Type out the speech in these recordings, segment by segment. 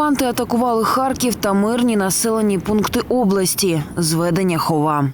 Окупанти атакували Харків та мирні населені пункти області. Зведення хова.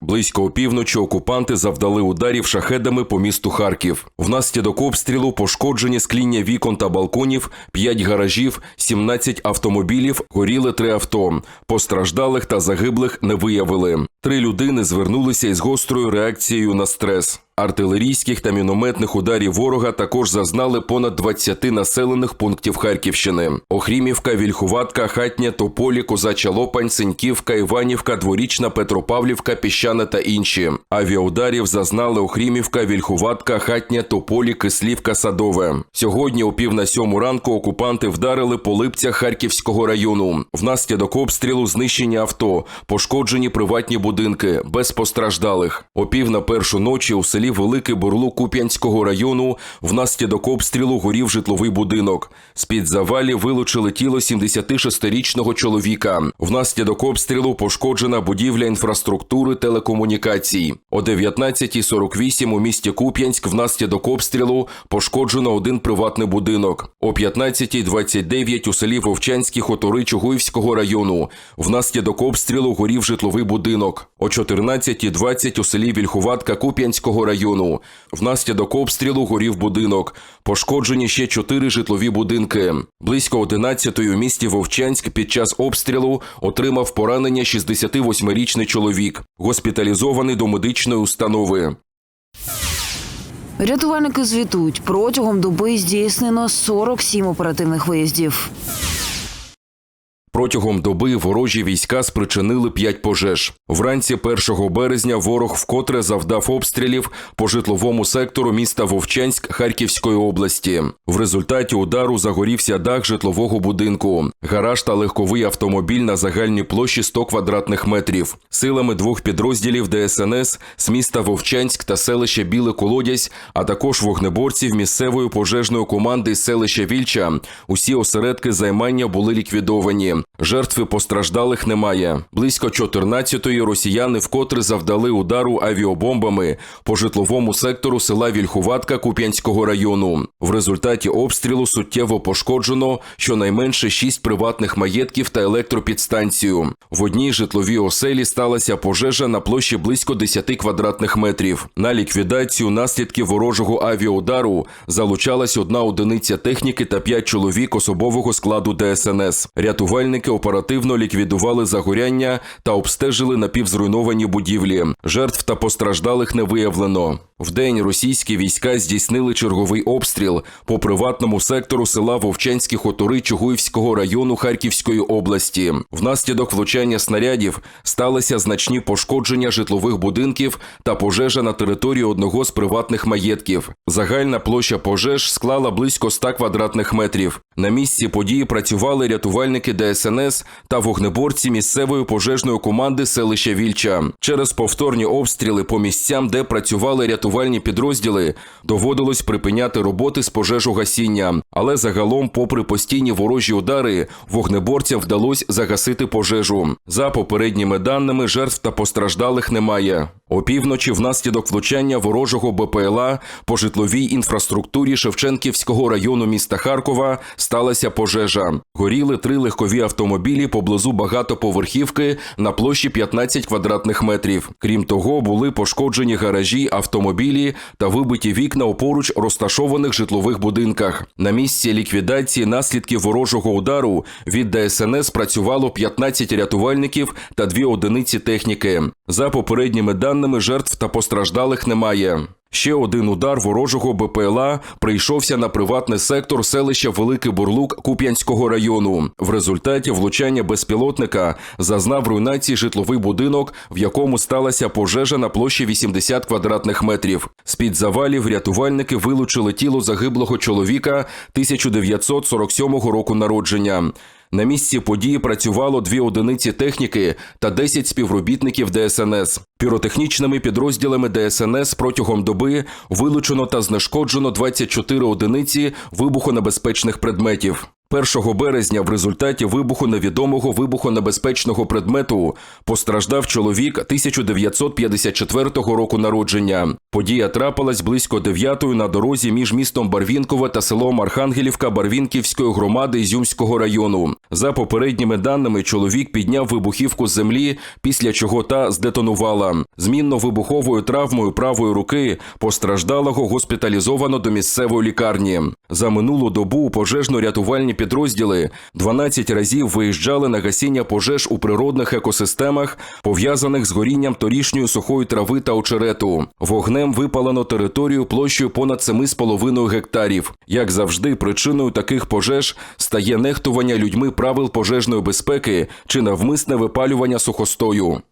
Близько опівночі окупанти завдали ударів шахедами по місту Харків. Внаслідок обстрілу пошкоджені скління вікон та балконів, 5 гаражів, 17 автомобілів, горіли три авто. Постраждалих та загиблих не виявили. Три людини звернулися із гострою реакцією на стрес. Артилерійських та мінометних ударів ворога також зазнали понад 20 населених пунктів Харківщини: Охрімівка, Вільхуватка, Хатня, Тополі, Козача Лопань, Синьківка, Іванівка, Дворічна, Петропавлівка, Піщана та інші. Авіаударів зазнали Охрімівка, Вільхуватка, Хатня, Тополі, Кислівка, Садове. Сьогодні о пів на сьому ранку окупанти вдарили по липцях Харківського району. Внаслідок обстрілу знищені авто, пошкоджені приватні будинки, без постраждалих. О пів на першу ночі у селі Великий Бурлук Куп'янського району внаслідок обстрілу горів житловий будинок. З-під завалів вилучили тіло 76-річного чоловіка. Внаслідок обстрілу пошкоджена будівля інфраструктури телекомунікацій. О 19.48 у місті Куп'янськ внаслідок обстрілу пошкоджено один приватний будинок. О 15.29 у селі Вовчанські хутори Чугуївського району. Внаслідок обстрілу горів житловий будинок. О 14.20 у селі Вільхуватка Куп'янського району. Внаслідок обстрілу горів будинок. Пошкоджені ще чотири житлові будинки. Близько 11-ї у місті Вовчанськ під час обстрілу отримав поранення 68-річний чоловік, госпіталізований до медичної установи. Рятувальники звітують, протягом доби здійснено 47 оперативних виїздів. Протягом доби ворожі війська спричинили п'ять пожеж. Вранці 1 березня ворог вкотре завдав обстрілів по житловому сектору міста Вовчанськ Харківської області. В результаті удару загорівся дах житлового будинку, гараж та легковий автомобіль на загальній площі 100 квадратних метрів. Силами двох підрозділів ДСНС з міста Вовчанськ та селища Біле Колодязь, а також вогнеборців місцевої пожежної команди селища Вільча. Усі осередки займання були ліквідовані. Жертви постраждалих немає. Близько 14-ї росіяни вкотре завдали удару авіабомбами по житловому сектору села Вільхуватка Куп'янського району. В результаті обстрілу суттєво пошкоджено щонайменше шість приватних маєтків та електропідстанцію. В одній житловій оселі сталася пожежа на площі близько 10 квадратних метрів. На ліквідацію наслідків ворожого авіаудару залучалась одна одиниця техніки та п'ять чоловік особового складу ДСНС. Рятувальники оперативно ліквідували загоряння та обстежили напівзруйновані будівлі. Жертв та постраждалих не виявлено. Вдень російські війська здійснили черговий обстріл по приватному сектору села Вовчанські хутори Чугуївського району Харківської області. Внаслідок влучання снарядів сталися значні пошкодження житлових будинків та пожежа на території одного з приватних маєтків. Загальна площа пожеж склала близько 100 квадратних метрів. На місці події працювали рятувальники ДСНС та вогнеборці місцевої пожежної команди селища Вільча. Через повторні обстріли по місцям, де працювали рятувальні підрозділи, доводилось припиняти роботи з пожежогасіння. Але загалом, попри постійні ворожі удари, вогнеборцям вдалося загасити пожежу. За попередніми даними, жертв та постраждалих немає. Опівночі внаслідок влучання ворожого БПЛА по житловій інфраструктурі Шевченківського району міста Харкова сталася пожежа. Горіли три легкові автомобілі поблизу багатоповерхівки на площі 15 квадратних метрів. Крім того, були пошкоджені гаражі, автомобілі та вибиті вікна у поруч розташованих житлових будинках. На місці ліквідації наслідків ворожого удару від ДСНС працювало 15 рятувальників та дві одиниці техніки. За попередніми даними, жертв та постраждалих немає. Ще один удар ворожого БПЛА прийшовся на приватний сектор селища Великий Бурлук Куп'янського району. В результаті влучання безпілотника зазнав руйнації житловий будинок, в якому сталася пожежа на площі 80 квадратних метрів. З-під завалів рятувальники вилучили тіло загиблого чоловіка 1947 року народження. На місці події працювало дві одиниці техніки та 10 співробітників ДСНС. Піротехнічними підрозділами ДСНС протягом доби вилучено та знешкоджено 24 одиниці вибухонебезпечних предметів. 1 березня в результаті вибуху невідомого вибухонебезпечного предмету постраждав чоловік 1954 року народження. Подія трапилась близько 9 на дорозі між містом Барвінкове та селом Архангелівка Барвінківської громади Ізюмського району. За попередніми даними, чоловік підняв вибухівку з землі, після чого та здетонувала. Змінно вибуховою травмою правої руки постраждалого госпіталізовано до місцевої лікарні. За минулу добу пожежно-рятувальні підрозділи 12 разів виїжджали на гасіння пожеж у природних екосистемах, пов'язаних з горінням торішньої сухої трави та очерету. Вогнем випалено територію площею понад 7,5 гектарів. Як завжди, причиною таких пожеж стає нехтування людьми правил пожежної безпеки чи навмисне випалювання сухостою.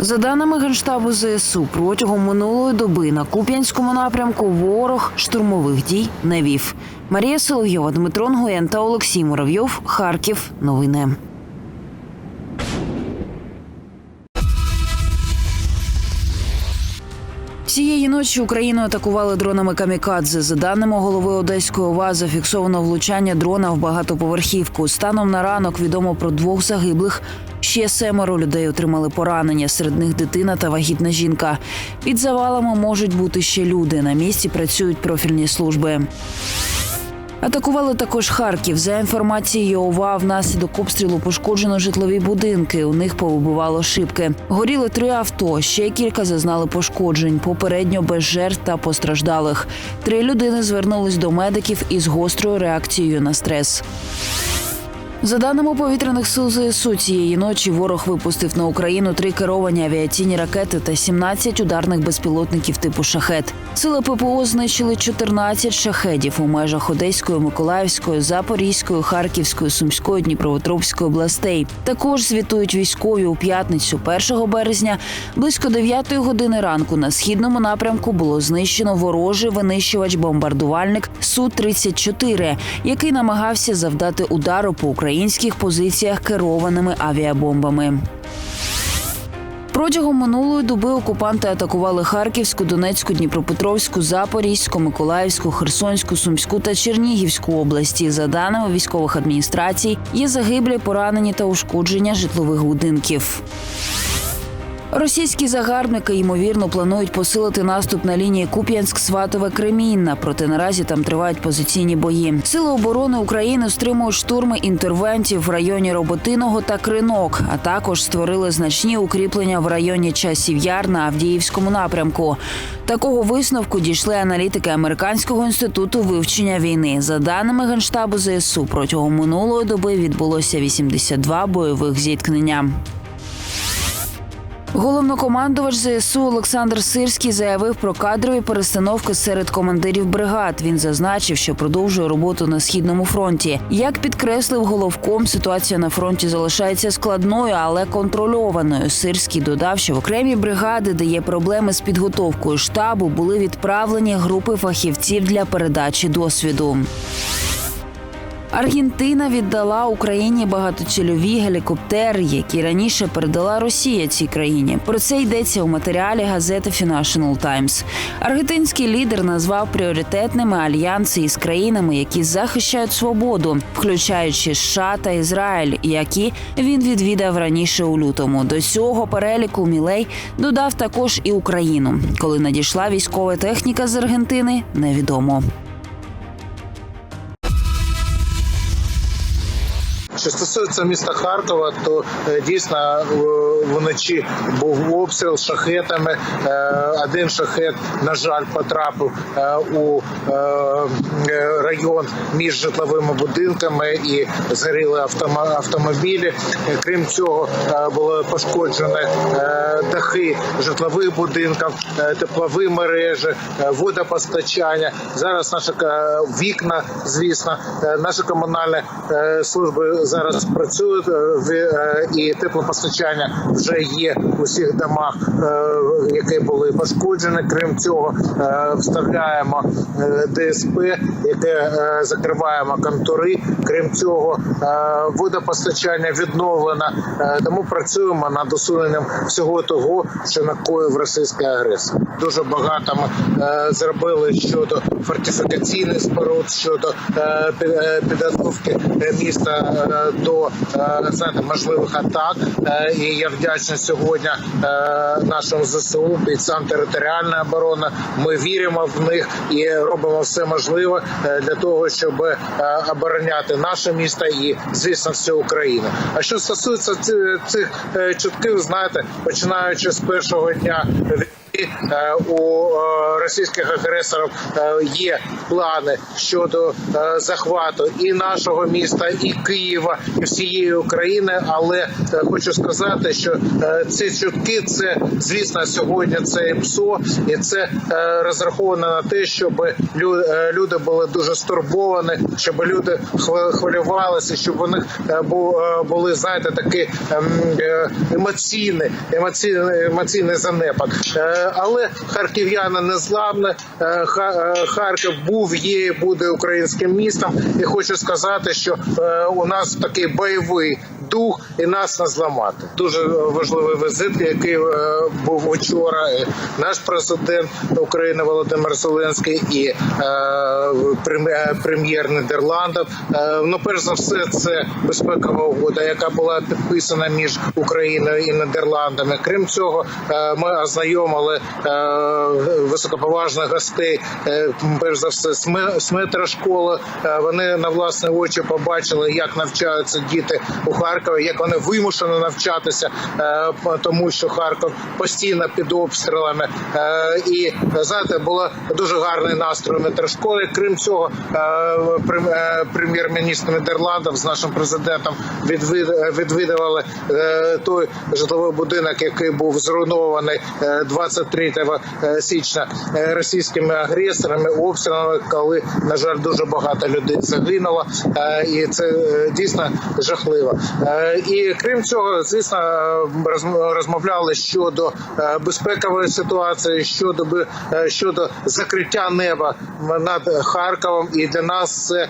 За даними Генштабу ЗСУ, протягом минулої доби на Куп'янському напрямку ворог штурмових дій не вів. Марія Соловйова, Дмитро Нгоєн та Олексій Муравйов. Харків. Новини. Цієї ночі Україну атакували дронами камікадзе. За даними голови Одеської ОВА, зафіксовано влучання дрона в багатоповерхівку. Станом на ранок відомо про двох загиблих. Ще семеро людей отримали поранення. Серед них дитина та вагітна жінка. Під завалами можуть бути ще люди. На місці працюють профільні служби. Атакували також Харків. За інформацією ОВА, внаслідок обстрілу пошкоджено житлові будинки. У них повибивало шибки. Горіли три авто. Ще кілька зазнали пошкоджень. Попередньо без жертв та постраждалих. Три людини звернулись до медиків із гострою реакцією на стрес. За даними повітряних сил ЗСУ, цієї ночі ворог випустив на Україну три керовані авіаційні ракети та 17 ударних безпілотників типу шахет. Сили ППО знищили 14 шахедів у межах Одеської, Миколаївської, Запорізької, Харківської, Сумської, Дніпропетровської областей. Також звітують військові у п'ятницю, 1 березня, близько 9 години ранку на східному напрямку було знищено ворожий винищувач-бомбардувальник су 34 який намагався завдати удару по українських позиціях керованими авіабомбами. Протягом минулої доби окупанти атакували Харківську, Донецьку, Дніпропетровську, Запорізьку, Миколаївську, Херсонську, Сумську та Чернігівську області. За даними військових адміністрацій, є загиблі, поранені та ушкодження житлових будинків. Російські загарбники ймовірно планують посилити наступ на лінії Куп'янськ-Сватове-Кремінна. Проте наразі там тривають позиційні бої. Сили оборони України стримують штурми інтервентів в районі Роботиного та Кринок, а також створили значні укріплення в районі Часів Яр на Авдіївському напрямку. Такого висновку дійшли аналітики Американського інституту вивчення війни. За даними генштабу ЗСУ, протягом минулої доби відбулося 82 бойових зіткнення. Головнокомандувач ЗСУ Олександр Сирський заявив про кадрові перестановки серед командирів бригад. Він зазначив, що продовжує роботу на східному фронті. Як підкреслив головком, ситуація на фронті залишається складною, але контрольованою. Сирський додав, що в окремі бригади, де є проблеми з підготовкою штабу, були відправлені групи фахівців для передачі досвіду. Аргентина віддала Україні багатоцільові гелікоптери, які раніше передала Росія цій країні. Про це йдеться у матеріалі газети Financial Times. Аргентинський лідер назвав пріоритетними альянси із країнами, які захищають свободу, включаючи США та Ізраїль, які він відвідав раніше у лютому. До цього переліку Мілей додав також і Україну. Коли надійшла військова техніка з Аргентини, невідомо. Що стосується міста Харкова, то е, дійсно вночі був обстріл шахетами. Е, Один шахет, на жаль, потрапив е, у район між житловими будинками і згоріли автомобілі. Крім цього, було пошкоджені дахи житлових будинків, теплові мережі, водопостачання. Зараз наші вікна, звісно, наші комунальні служби зараз працюють, е, е, і теплопостачання вже є у всіх домах, е, які були пошкоджені. Крім цього, вставляємо ДСП, яке закриваємо контури. Крім цього, водопостачання відновлено. Тому працюємо над усуненням всього того, що накоїв російський агресор. Дуже багато ми зробили щодо фортифікаційних споруд, щодо пі- підготовки міста до е, знаєте, можливих атак. Е, І я вдячний сьогодні е, нашому ЗСУ, бійцям територіальної оборони. Ми віримо в них і робимо все можливе для того, щоб обороняти наше місто і, звісно, всю Україну. А що стосується цих чутків, знаєте, починаючи з першого дня війни, е, у е, російських агресорів е, є плани щодо захвату і нашого міста, і Києва, і всієї України. Але хочу сказати, що ці чутки це звісно сьогодні це ПСО, і це розраховано на те, щоб люди були дуже стурбовані, щоб люди хв- хвилювалися, щоб у них бу- були знаєте такі ем, емоційні, емоційний, емоційний занепад. Але харків'яни не зламні. Е, е, Харків був, є, буде українським містом. І хочу сказати, що е, у нас такий бойовий дух і нас не зламати. Дуже важливий візит, який був вчора. І Наш президент України Володимир Зеленський і прем- прем'єр Нідерландів. Ну, перш за все, це безпекова угода, яка була підписана між Україною і Нідерландами. Крім цього, ми ознайомили Е, високоповажних гостей, е, перш за все, з метрошкола. Е, вони на власні очі побачили, як навчаються діти у Харкові, як вони вимушені навчатися, тому що Харков постійно під обстрілами. І знаєте, було дуже гарний настрій метрошколи. Крім цього, прем'єр-міністр Нідерландів з нашим президентом відвідували той житловий будинок, який був зруйнований 20 3 е, січня е, російськими агресорами, обстрілами, коли на жаль дуже багато людей загинуло, е, і це дійсно жахливо. І крім цього, звісно, розмовляли щодо безпекової ситуації, щодо щодо закриття неба над Харковом. І для нас це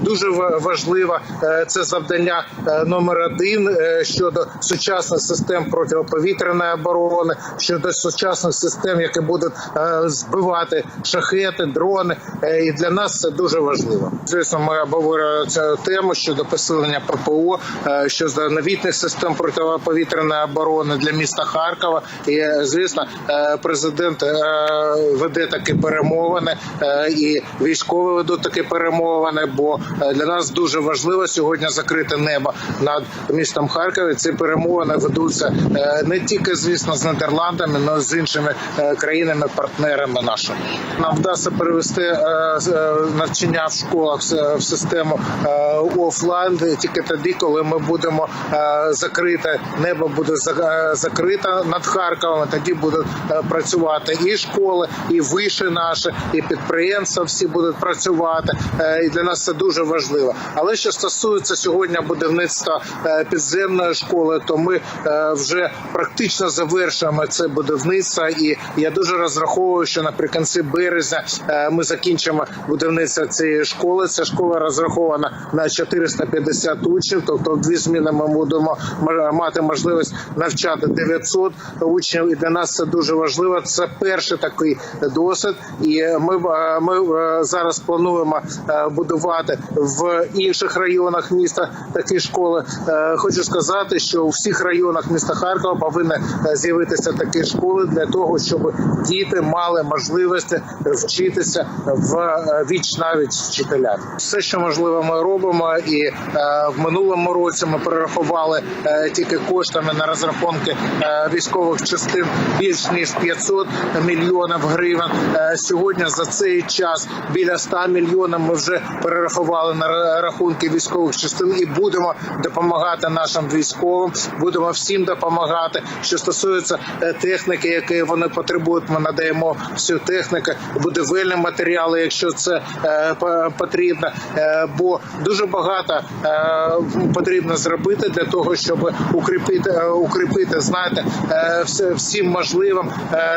дуже важливо. Це завдання номер один щодо сучасних систем протиповітряної оборони, щодо сучасних систем, які будуть е, збивати шахети, дрони. Е, І для нас це дуже важливо. Звісно, ми обговорюємо цю тему щодо посилення ППО, е, щодо новітних систем протиповітряної оборони для міста Харкова. І звісно, президент веде такі перемовини, і військові ведуть такі перемовини. Бо для нас дуже важливо сьогодні закрити небо над містом Харкові. Ці перемовини ведуться не тільки звісно з Нідерландами, але й з іншими е, країнами-партнерами нашими. Нам вдасться перевести е, е, навчання в школах в- систему офлайн тільки тоді, коли ми будемо закрите небо буде за- закрите над Харковом. Тоді будуть працювати і школи, і виші наші, і підприємства всі будуть працювати. І для нас це дуже важливо. Але що стосується сьогодні будівництва підземної школи, то ми вже практично завершуємо це будівництво. І я дуже розраховую, що наприкінці березня е, ми закінчимо будівництво цієї школи. Ця школа розрахована на 450 учнів. Тобто, в дві зміни ми будемо мати можливість навчати 900 учнів. І для нас це дуже важливо. Це перший такий досвід. І ми, ми е, зараз плануємо е, будувати в інших районах міста такі школи. Хочу сказати, що у всіх районах міста Харкова повинні з'явитися такі школи для того, щоб діти мали можливості вчитися в е, віч навіть з. Все, що можливо, ми робимо, і е, в минулому році ми перерахували е, тільки коштами на розрахунки військових частин більш ніж 500 мільйонів гривень. Сьогодні за цей час біля 100 мільйонів ми вже перерахували на рахунки військових частин і будемо допомагати нашим військовим. Будемо всім допомагати. Що стосується техніки, які вони потребують, ми надаємо всю техніку, будівельні матеріали, якщо це е, по- потрібно. Е, бо дуже багато е, потрібно зробити для того, щоб укріпити, укріпити знаєте, всім можливим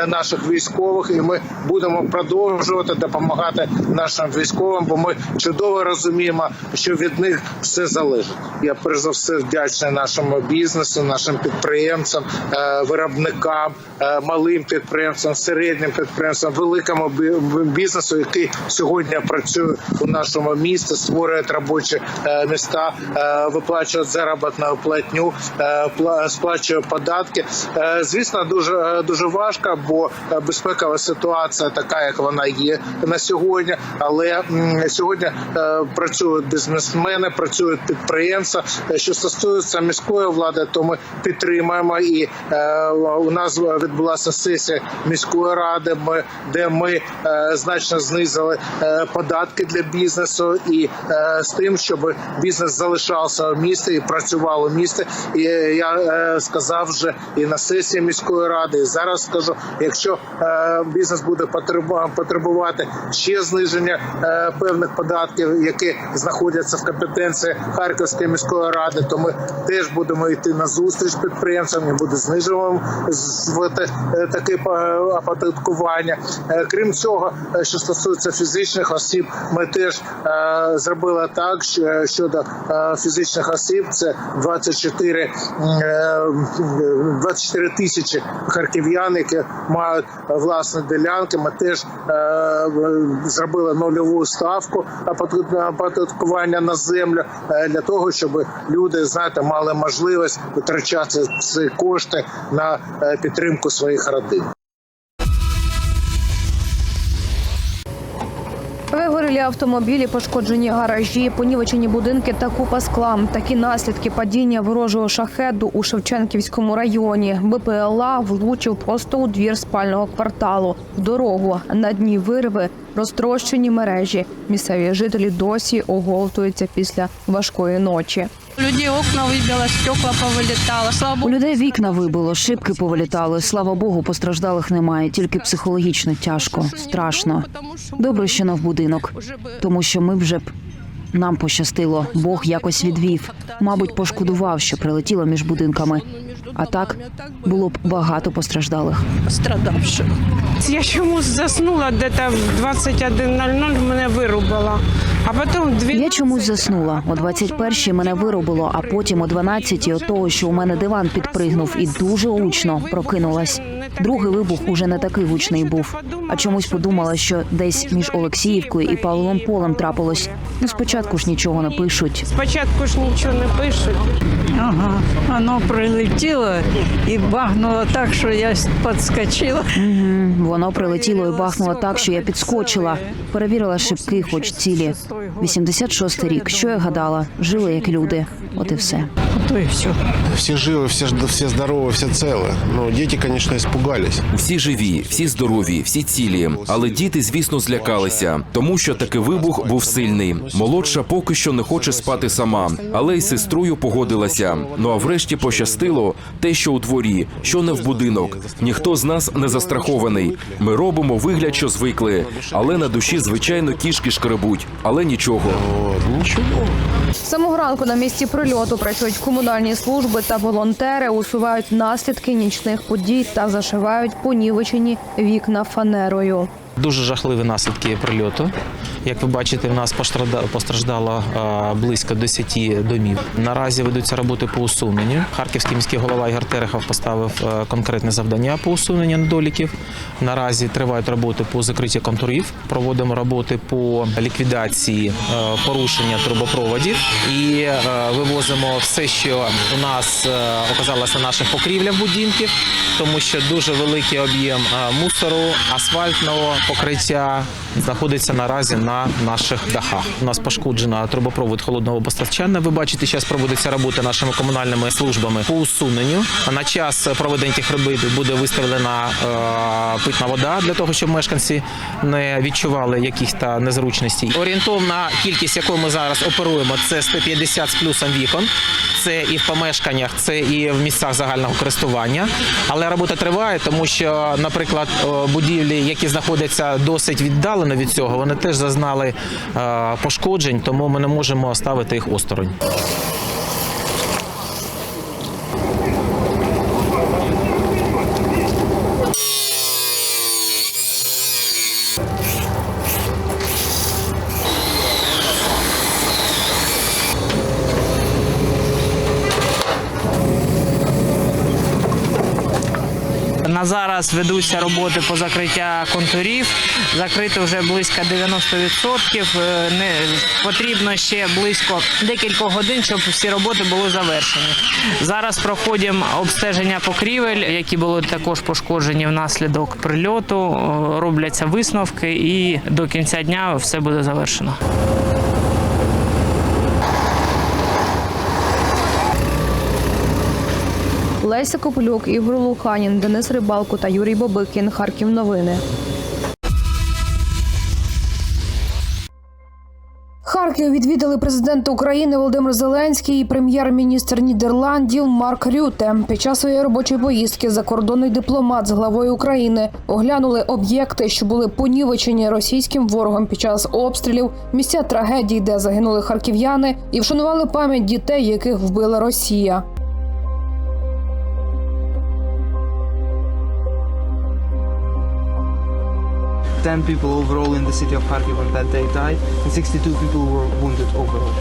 наших військових, і ми будемо продовжувати допомагати нашим військовим, бо ми чудово розуміємо, що від них все залежить. Я перш за все вдячний нашому бізнесу, нашим підприємцям, виробникам, е, малим підприємцям, середнім підприємцям, великому бізнесу, який сьогодні працює у нашому місті, створює робочі е, міста, е, виплачує заробітну платню, е, сплачує податки. Звісно, дуже дуже важко, бо безпекова ситуація така, як вона є на сьогодні. Але сьогодні працюють бізнесмени, працюють підприємці. Е, Що стосується міської влади, то ми підтримуємо і у нас відбулася сесія міської ради, ми, де ми е, значно знизили е, податки для бізнесу і е, з тим, щоб бізнес залишався в місті і працював у місті. І я сказав вже і на сесії міської ради, і зараз скажу, якщо бізнес буде потребу- потребувати ще зниження певних податків, які знаходяться в компетенції Харківської міської ради, то ми теж будемо йти на зустріч підприємцям і буде знижувати таке е, оподаткування. Е, Крім цього, е, що стосується фізичних осіб, ми теж зробили так, що щодо фізичних осіб це 24, е, 24 тисячі харків'ян, які мають власні ділянки. Ми теж зробили нульову ставку оподаткування на землю для того, щоб люди знаєте мали можливість витрачати ці кошти на підтримку своїх родин. Вигорілі автомобілі, пошкоджені гаражі, понівечені будинки та купа скла. Такі наслідки падіння ворожого шахеду у Шевченківському районі. БПЛА влучив просто у двір спального кварталу. В дорогу на дні вирви розтрощені мережі. Місцеві жителі досі оговтуються після важкої ночі. У людей окна вибило, стекла повилітало. Слава У людей вікна вибило, шибки повилітали. Слава Богу, постраждалих немає, тільки психологічно тяжко, страшно. Добре, що не в будинок, тому що ми вже б нам пощастило. Бог якось відвів. Мабуть, пошкодував, що прилетіло між будинками. А так було б багато постраждалих. пострадавших. Я чомусь заснула десь в 21.00, мене вирубила. А потім в 12... Я чомусь заснула. О 21-й мене виробило, а потім о 12-й от того, що у мене диван підпригнув і дуже гучно прокинулась. Другий вибух уже не такий гучний був. А чомусь подумала, що десь між Олексіївкою і Павловим полем трапилось. Ну спочатку ж нічого не пишуть. Спочатку ж нічого не пишуть. Ага, воно прилетіло і бахнуло так, що я підскочила. Угу. Воно прилетіло і бахнуло так, що я підскочила. Перевірила шибки, хоч цілі. 86-й рік. Що я гадала? Жили як люди. От і все. То і все. Все живы, все, ж- все здоровы, все целы. Но дети, конечно, испугались. Всі живі, всі здорові, всі цілі. Але діти, звісно, злякалися, тому що такий вибух був сильний. Молодша поки що не хоче спати сама, але й сестрою погодилася. Ну а врешті пощастило те, що у дворі, що не в будинок. Ніхто з нас не застрахований. Ми робимо вигляд, що звикли, але на душі, звичайно, кішки шкребуть. Але нічого. З самого ранку на місці прильоту працюють комунальні служби та волонтери, усувають наслідки нічних подій та зашивають понівечені вікна фанерою. Дуже жахливі наслідки прильоту. Як ви бачите, в нас постраждало е, близько 10 домів. Наразі ведуться роботи по усуненню. Харківський міський голова Ігор Терехов поставив е, конкретне завдання по усуненню недоліків. Наразі тривають роботи по закриттю контурів. Проводимо роботи по ліквідації е, порушення трубопроводів і вивозимо все, що у нас оказалося на наших покрівлях будинків, тому що дуже великий об'єм мусору, асфальтного покриття знаходиться наразі на на наших дахах. У нас пошкоджена трубопровод холодного постачання. Ви бачите, зараз проводиться робота нашими комунальними службами по усуненню. На час проведення тих робіт буде виставлена е, питна вода для того, щоб мешканці не відчували якихось та незручностей. Орієнтовна кількість, якою ми зараз оперуємо, це 150 з плюсом вікон. Це і в помешканнях, це і в місцях загального користування. Але робота триває, тому що, наприклад, е, будівлі, які знаходяться досить віддалено від цього, вони теж зазнали е, пошкоджень, тому ми не можемо ставити їх осторонь. На зараз ведуться роботи по закриття контурів. Закрито вже близько 90%. Е, Не потрібно ще близько декількох годин, щоб всі роботи були завершені. Зараз проходимо обстеження покрівель, які були також пошкоджені внаслідок прильоту. Е, Робляться висновки, і до кінця дня все буде завершено. Леся Копилюк, Ігор Луханін, Денис Рибалко та Юрій Бобикін. Харків новини. Харків відвідали президент України Володимир Зеленський і прем'єр-міністр Нідерландів Марк Рюте. Під час своєї робочої поїздки закордонний дипломат з главою України оглянули об'єкти, що були понівечені російським ворогом під час обстрілів, місця трагедій, де загинули харків'яни, і вшанували пам'ять дітей, яких вбила Росія. Ten people overall in the city of Kharkiv on that day died, and 62 people were wounded overall.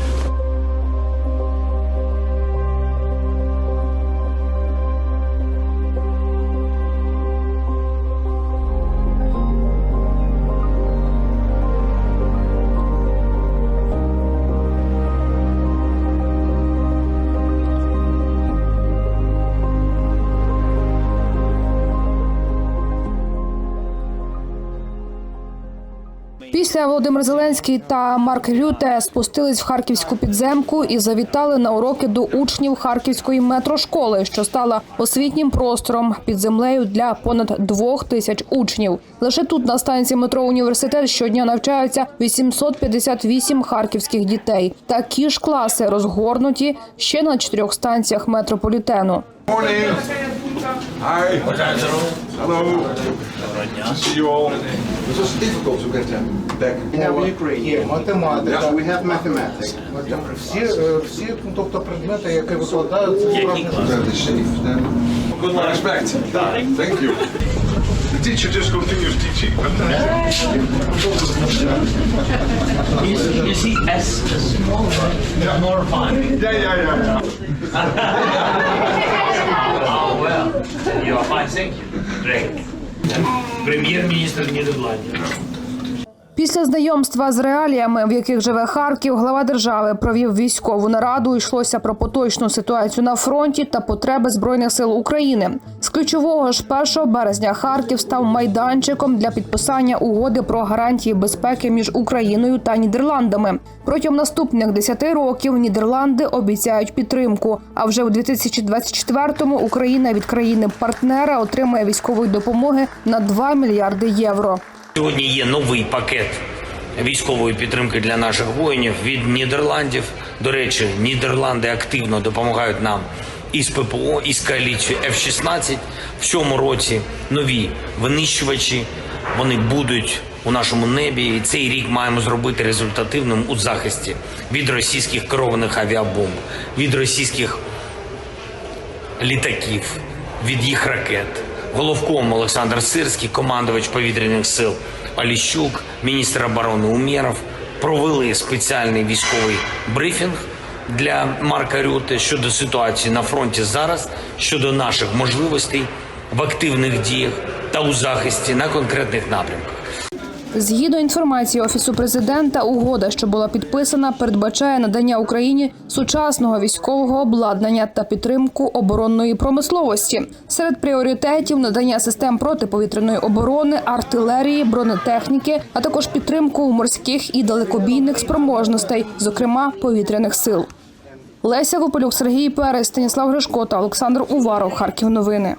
Після Володимир Зеленський та Марк Рюте спустились в харківську підземку і завітали на уроки до учнів харківської метрошколи, що стала освітнім простором під землею для понад двох тисяч учнів. Лише тут на станції метро університет щодня навчаються 858 харківських дітей. Такі ж класи розгорнуті ще на чотирьох станціях метрополітену. Morning. Hi. Hello. To see you all. It was difficult to get them back. Є математика. Yeah, we have mathematics. Всі, е, всі, ну, тобто предмети, які викладають, це справді That is safe. Then good respect. Thank you. The teacher just continues teaching. You see, as smaller, more fun. Yeah, yeah, yeah, yeah. Oh, you are fine, thank you. Great. Прем'єр-міністр Нідерландів. Після знайомства з реаліями, в яких живе Харків, глава держави провів військову нараду. Йшлося про поточну ситуацію на фронті та потреби збройних сил України. З ключового ж 1 березня Харків став майданчиком для підписання угоди про гарантії безпеки між Україною та Нідерландами. Протягом наступних 10 років Нідерланди обіцяють підтримку. А вже у 2024-му Україна від країни-партнера отримає військової допомоги на 2 мільярди євро. Сьогодні є новий пакет військової підтримки для наших воїнів від Нідерландів. До речі, Нідерланди активно допомагають нам із ППО, із коаліцією F-16. В цьому році нові винищувачі. Вони будуть у нашому небі, і цей рік маємо зробити результативним у захисті від російських керованих авіабомб, від російських літаків, від їх ракет. Головком Олександр Сирський, командувач повітряних сил Оліщук, міністр оборони Умєров провели спеціальний військовий брифінг для Марка Рюти щодо ситуації на фронті зараз, щодо наших можливостей в активних діях та у захисті на конкретних напрямках. Згідно інформації офісу президента, угода, що була підписана, передбачає надання Україні сучасного військового обладнання та підтримку оборонної промисловості. Серед пріоритетів надання систем протиповітряної оборони, артилерії, бронетехніки, а також підтримку морських і далекобійних спроможностей, зокрема повітряних сил. Леся Гополюк, Сергій Перес, Станіслав Гришко та Олександр Уваров. Харків. Новини.